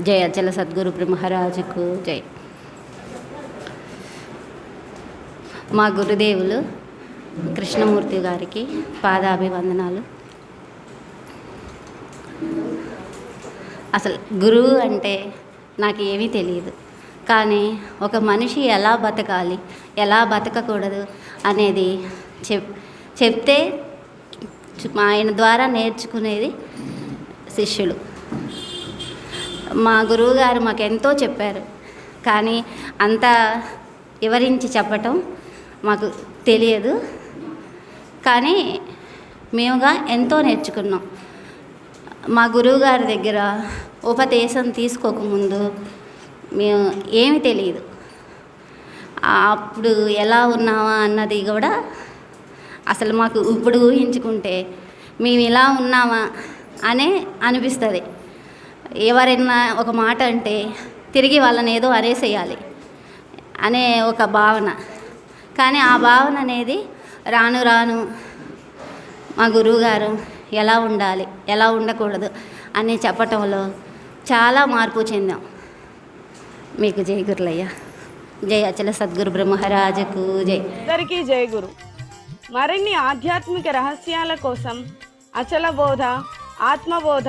జయ అచల సద్గురు మహారాజుకు జై. మా గురుదేవులు కృష్ణమూర్తి గారికి పాదాభివందనాలు. అసలు గురువు అంటే నాకు ఏమీ తెలియదు కానీ ఒక మనిషి ఎలా బతకాలి ఎలా బతకకూడదు అనేది చెప్ చెప్తే మా ఆయన ద్వారా నేర్చుకునేది శిష్యులు. మా గురువుగారు మాకు ఎంతో చెప్పారు. కానీ అంత వివరించి చెప్పటం మాకు తెలియదు. కానీ మేముగా ఎంతో నేర్చుకున్నాం. మా గురువుగారి దగ్గర ఉపదేశం తీసుకోకముందు మేము ఏమి తెలియదు. అప్పుడు ఎలా ఉన్నావా అన్నది కూడా అసలు మాకు ఇప్పుడు ఊహించుకుంటే మేము ఇలా ఉన్నామా అనే అనిపిస్తుంది. ఎవరైనా ఒక మాట అంటే తిరిగి వాళ్ళని ఏదో అనేసేయాలి అనే ఒక భావన. కానీ ఆ భావన అనేది రాను రాను మా గురువుగారు ఎలా ఉండాలి ఎలా ఉండకూడదు అని చెప్పటంలో చాలా మార్పు చెందాం. మీకు జై గురులయ్య. జై అచల సద్గురు బ్రహ్మరాజకు జై. అందరికీ జై గురు. మరిన్ని ఆధ్యాత్మిక రహస్యాల కోసం అచల బోధ ఆత్మబోధ